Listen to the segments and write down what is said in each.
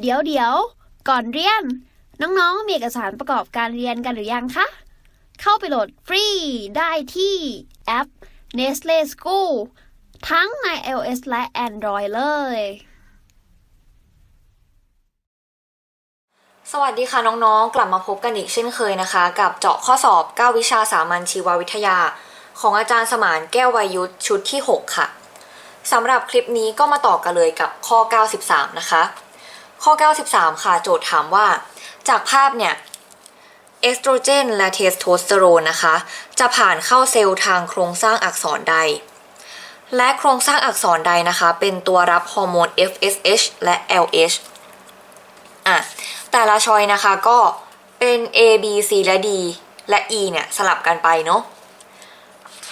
เดี๋ยวเดี๋ยว ก่อนเรียน น้องๆ มีเอกสารประกอบการเรียนกันหรือยังคะ เข้าไปโหลดฟรีได้ที่แอป Nestle School ทั้งใน iOS และ Android เลย สวัสดีค่ะน้องๆ กลับมาพบกันอีกเช่นเคยนะคะ กับเจาะข้อสอบ 9 วิชาสามัญชีววิทยา ของอาจารย์สมานแก้ววายุทธชุดที่ 6 ค่ะสำหรับคลิปนี้ก็มาต่อกันเลยกับข้อ 93 นะคะ ข้อ 93 ค่ะโจทย์ถามว่า จากภาพเนี่ยเอสโตรเจนและเทสโทสเตอโรนนะคะ จะผ่านเข้าเซลล์ทางโครงสร้างอักษรใด และโครงสร้างอักษรใดนะคะ เป็นตัวรับฮอร์โมน FSH และ LH อะแต่ละชอยนะคะก็เป็น A B C และ D และ E เนี่ยสลับกันไปเนาะ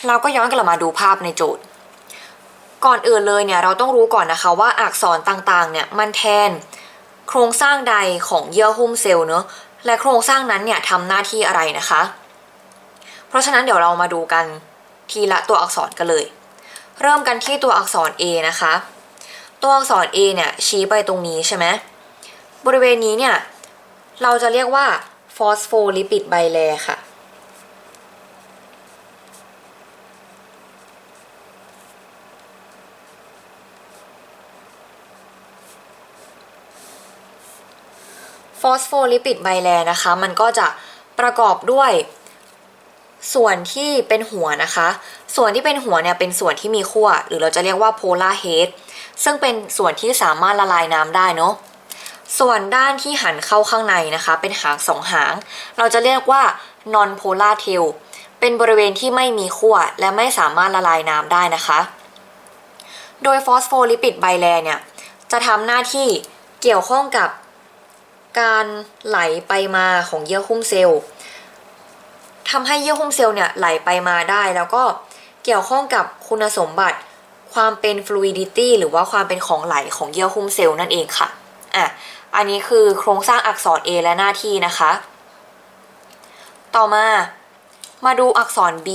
เราก็ย้อนกลับมาดูภาพในโจทย์ ก่อนอื่นเลยเนี่ยเราต้องรู้ก่อนนะคะว่าอักษรต่างๆเนี่ยมันแทน โครงสร้างใดของเยื่อหุ้มเซลล์เนอะและโครงสร้างนั้นเนี่ยทำหน้าที่อะไรนะคะ เพราะฉะนั้นเดี๋ยวเรามาดูกันทีละตัวอักษรกันเลย เริ่มกันที่ตัวอักษร A นะคะ ตัวอักษร A เนี่ยชี้ไปตรงนี้ใช่ไหมบริเวณนี้เนี่ยเราจะเรียกว่าฟอสโฟลิปิดไบแลค่ะ ฟอสโฟลิปิดไบแลนะคะ มันก็จะประกอบด้วยส่วนที่เป็นหัวนะคะ ส่วนที่เป็นหัวเนี่ยเป็นส่วนที่มีขั้วหรือเราจะเรียกว่าโพลาร์เฮดซึ่งเป็นส่วนที่สามารถละลายน้ำได้เนาะส่วนด้านที่หันเข้าข้างในนะคะ เป็นหางสองหาง เราจะเรียกว่า non polar tail เป็นบริเวณที่ไม่มีขั้วและไม่สามารถละลายน้ำได้นะคะ โดยฟอสโฟลิปิดไบแลเนี่ยจะทำหน้าที่เกี่ยวข้องกับ การไหลไปมาของเยื่อหุ้มเซลล์ทำให้เยื่อหุ้มเซลล์เนี่ยไหลไปมาได้ แล้วก็เกี่ยวข้องกับคุณสมบัติความเป็น fluidity หรือว่าความเป็นของไหลของเยื่อหุ้มเซลล์นั่นเองค่ะอะอันนี้คือโครงสร้างอักษร A และหน้าที่นะคะ ต่อมามาดูอักษร B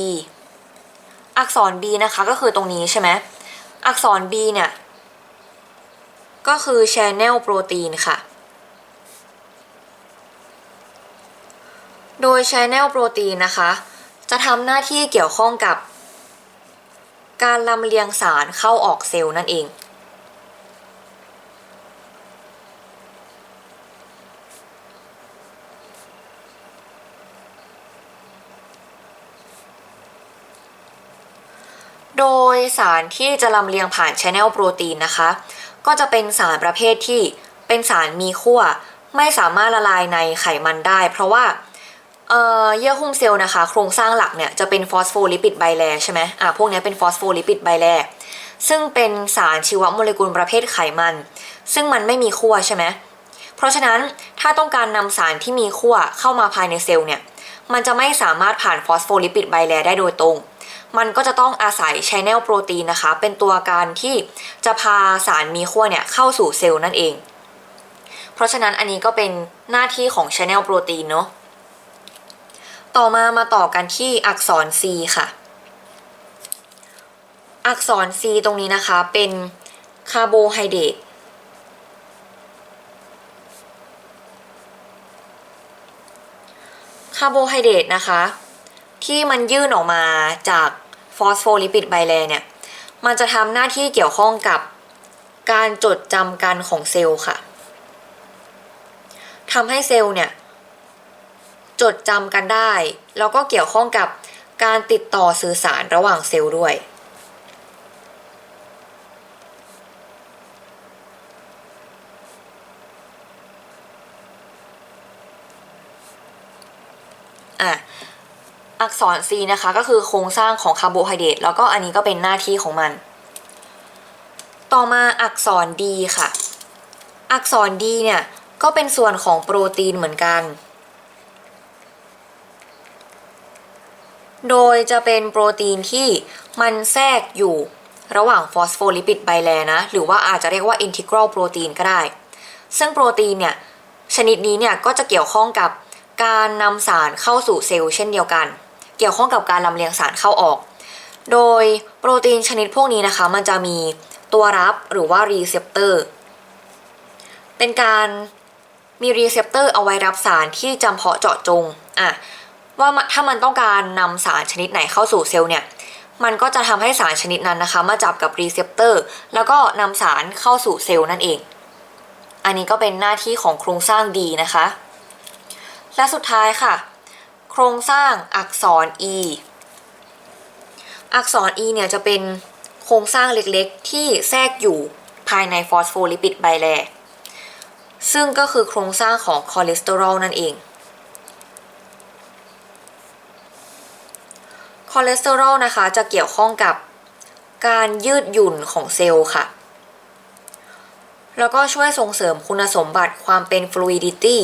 อักษร B นะคะก็คือตรงนี้ใช่ไหมอักษร B เนี่ย ก็คือ channel protein ค่ะ โดย channel protein นะคะ จะทำหน้าที่เกี่ยวข้องกับ การลำเลียงสารเข้าออกเซลล์นั่นเองโดยสารที่จะลำเลียงผ่าน channel โปรตีนนะคะ ก็จะเป็นสารประเภทที่เป็นสารมีขั้วไม่สามารถละลายในไขมันได้ เพราะว่า เอ่อเยื่อหุ้มเซลล์นะคะ โครงสร้างหลักเนี่ยจะเป็นฟอสโฟลิปิดไบแลใช่ไหมอะพวกนี้เป็นฟอสโฟลิปิดไบแลซึ่งเป็นสารชีวโมเลกุลประเภทไขมัน ซึ่งมันไม่มีขั้วใช่ไหมเพราะฉะนั้นถ้าต้องการนำสารที่มีขั้วเข้ามาภายในเซลล์เนี่ยมันจะไม่สามารถผ่านฟอสโฟลิปิดไบแลได้โดยตรง มันก็จะต้องอาศัย channel โปรตีนนะคะ เป็นตัวการที่จะพาสารมีขั้วเนี่ยเข้าสู่เซลล์นั่นเอง เพราะฉะนั้นอันนี้ก็เป็นหน้าที่ของ channel โปรตีนเนาะ ต่อมามาต่อกันที่อักษร C ค่ะ อักษร C ตรงนี้นะคะเป็นคาร์โบไฮเดรตคาร์โบไฮเดรตนะคะ ที่มันยื่นออกมาจากฟอสโฟลิปิดไบแลเนี่ย มันจะทำหน้าที่เกี่ยวข้องกับการจดจำกันของเซลล์ค่ะทำให้เซลล์เนี่ย จดจำกันได้ แล้วก็เกี่ยวข้องกับการติดต่อสื่อสารระหว่างเซลล์ด้วย อะอักษร C นะคะก็คือโครงสร้างของคาร์โบไฮเดรตแล้วก็อันนี้ก็เป็นหน้าที่ของมัน ต่อมาอักษร D ค่ะ อักษร D เนี่ย ก็เป็นส่วนของโปรตีนเหมือนกัน โดยจะเป็นโปรตีนที่มันแทรกอยู่ระหว่างฟอสโฟลิปิดไบแลนะ หรือว่าอาจจะเรียกว่าอินทิกรัลโปรตีนก็ได้ ซึ่งโปรตีนเนี่ย ชนิดนี้เนี่ย ก็จะเกี่ยวข้องกับการนำสารเข้าสู่เซลล์เช่นเดียวกัน เกี่ยวข้องกับการลำเลียงสารเข้าออก โดยโปรตีนชนิดพวกนี้นะคะ มันจะมีตัวรับหรือว่ารีเซพเตอร์เป็นการมีรีเซพเตอร์เอาไว้รับสารที่จำเพาะเจาะจงอะ ว่าถ้ามันต้องการนำสารชนิดไหนเข้าสู่เซลล์เนี่ยมันก็จะทำให้สารชนิดนั้นนะคะ มาจับกับรีเซพเตอร์แล้วก็นำสารเข้าสู่เซลล์นั่นเอง อันนี้ก็เป็นหน้าที่ของโครงสร้างดีนะคะ และสุดท้ายค่ะ โครงสร้างอักษร E อักษร E เนี่ยจะเป็นโครงสร้างเล็กๆ ที่แทรกอยู่ภายในฟอสโฟลิปิดไบแลซึ่งก็คือโครงสร้างของคอเลสเตอรอลนั่นเอง อเลสเตอรอลนะคะ จะเกี่ยวข้องกับการยืดหยุ่นของเซลล์ค่ะ แล้วก็ช่วยส่งเสริมคุณสมบัติความเป็น fluidity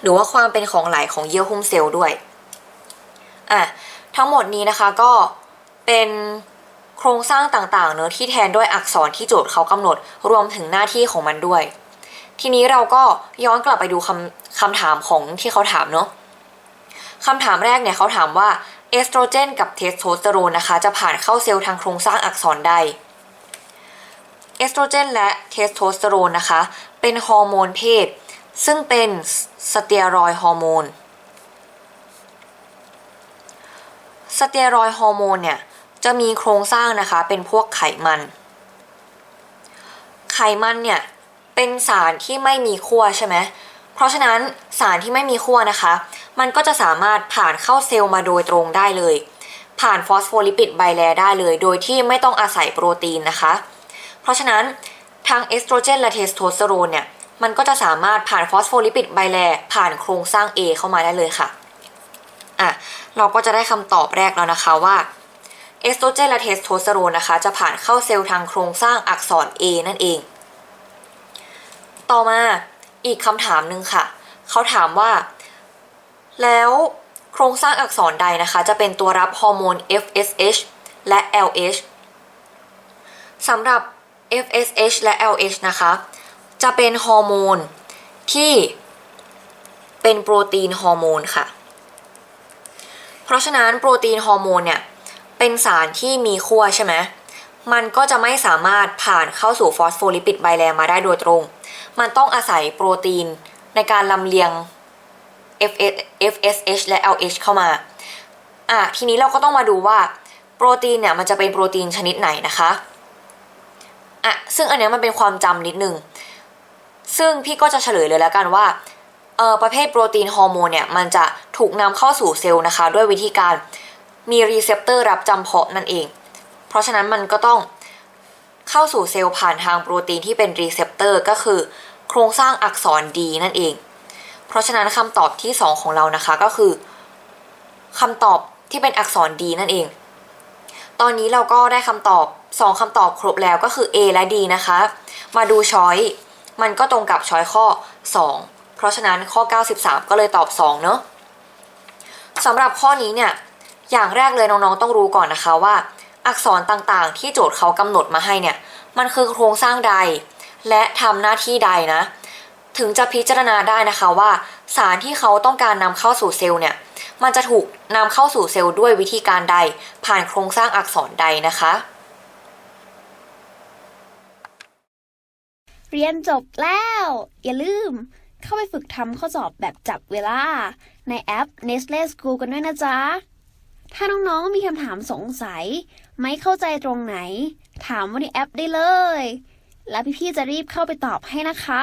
หรือว่าความเป็นของไหลของเยื่อหุ้มเซลล์ด้วย อะ ทั้งหมดนี้นะคะก็เป็นโครงสร้างต่างๆเนอะที่แทนด้วยอักษรที่โจทย์เขากำหนดรวมถึงหน้าที่ของมันด้วย ทีนี้เราก็ย้อนกลับไปดูคำคำถามของที่เขาถามเนอะคำถามแรกเนี่ยเขาถามว่า เอสโตรเจนกับเทสโทสเตอโรนนะคะ จะผ่านเข้าเซลล์ทางโครงสร้างอักษรใดเอสโตรเจนและเทสโทสเตอโรนนะคะ เป็นฮอร์โมนเพศ ซึ่งเป็นสเตียรอยฮอร์โมนสเตียรอยฮอร์โมนเนี่ย จะมีโครงสร้างนะคะ เป็นพวกไขมัน ไขมันเนี่ย เป็นสารที่ไม่มีขั้วใช่ไหมเพราะฉะนั้นสารที่ไม่มีขั้วนะคะ มันก็จะสามารถผ่านเข้าเซลล์มาโดยตรงได้เลย ผ่านฟอสโฟลิปิดไบแลได้เลย โดยที่ไม่ต้องอาศัยโปรตีนนะคะ เพราะฉะนั้นทางเอสโตรเจนและเทสโทสเตอโรนเนี่ยมันก็จะสามารถผ่านฟอสโฟลิปิดไบแลผ่านโครงสร้าง A เข้ามาได้เลยค่ะอะ เราก็จะได้คำตอบแรกแล้วนะคะว่าเอสโตรเจนและเทสโทสเตอโรนนะคะจะผ่านเข้าเซลล์ทางโครงสร้างอักษร A นั่นเอง ต่อมาอีกคำถามหนึ่งค่ะ เขาถามว่า แล้วโครงสร้างอักษรใดนะคะ จะเป็นตัวรับฮอร์โมน FSH และ LH สำหรับ FSH และ LH นะคะ จะเป็นฮอร์โมนที่เป็นโปรตีนฮอร์โมนค่ะ เพราะฉะนั้นโปรตีนฮอร์โมนเนี่ย เป็นสารที่มีขั้วใช่ไหม มันก็จะไม่สามารถผ่านเข้าสู่ฟอสโฟลิปิดไบแลมาได้โดยตรง มันต้องอาศัยโปรตีนในการลำเลียง FS FSH และ LH เข้ามา อะทีนี้เราก็ต้องมาดูว่าโปรตีนเนี่ยมันจะเป็นโปรตีนชนิดไหนนะคะอะซึ่งอันนี้มันเป็นความจำนิดนึง ซึ่งพี่ก็จะเฉลยเลยแล้วกันว่าเออประเภทโปรตีนฮอร์โมนเนี่ยมันจะถูกนำเข้าสู่เซลล์นะคะ ด้วยวิธีการมีรีเซพเตอร์รับจำเพาะนั่นเอง เพราะฉะนั้นมันก็ต้องเข้าสู่เซลล์ผ่านทางโปรตีนที่เป็นรีเซพเตอร์ก็คือ โครงสร้างอักษร D นั่นเอง เพราะฉะนั้นคำตอบที่ 2 ของเรานะคะก็คือคำตอบที่เป็นอักษร D นั่นเอง ตอนนี้เราก็ได้คำตอบ 2คำตอบครบแล้วก็คือ A และ D นะคะ มาดูช้อยมันก็ตรงกับช้อยข้อ 2 เพราะฉะนั้นข้อ 93 ก็เลยตอบ 2 เนอะสำหรับข้อนี้เนี่ย อย่างแรกเลยน้องๆต้องรู้ก่อนนะคะว่า อักษรต่างๆ ที่โจทย์เขากำหนดมาให้เนี่ย มันคือโครงสร้างใด และทำหน้าที่ใดนะ ถึงจะพิจารณาได้นะคะว่า สารที่เขาต้องการนำเข้าสู่เซลล์เนี่ย มันจะถูกนำเข้าสู่เซลล์ด้วยวิธีการใด ผ่านโครงสร้างอักษรใดนะคะ เรียนจบแล้ว อย่าลืม เข้าไปฝึกทำข้อสอบแบบจับเวลา ในแอป Nestle School กันด้วยนะจ๊ะ ถ้าน้องๆมีคำถามสงสัย ไม่เข้าใจตรงไหน ถามว่าในแอปได้เลย แล้วพี่ๆจะรีบเข้าไปตอบให้นะคะ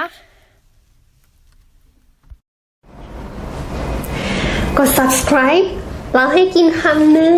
กด subscribe แล้วให้กินคำหนึ่ง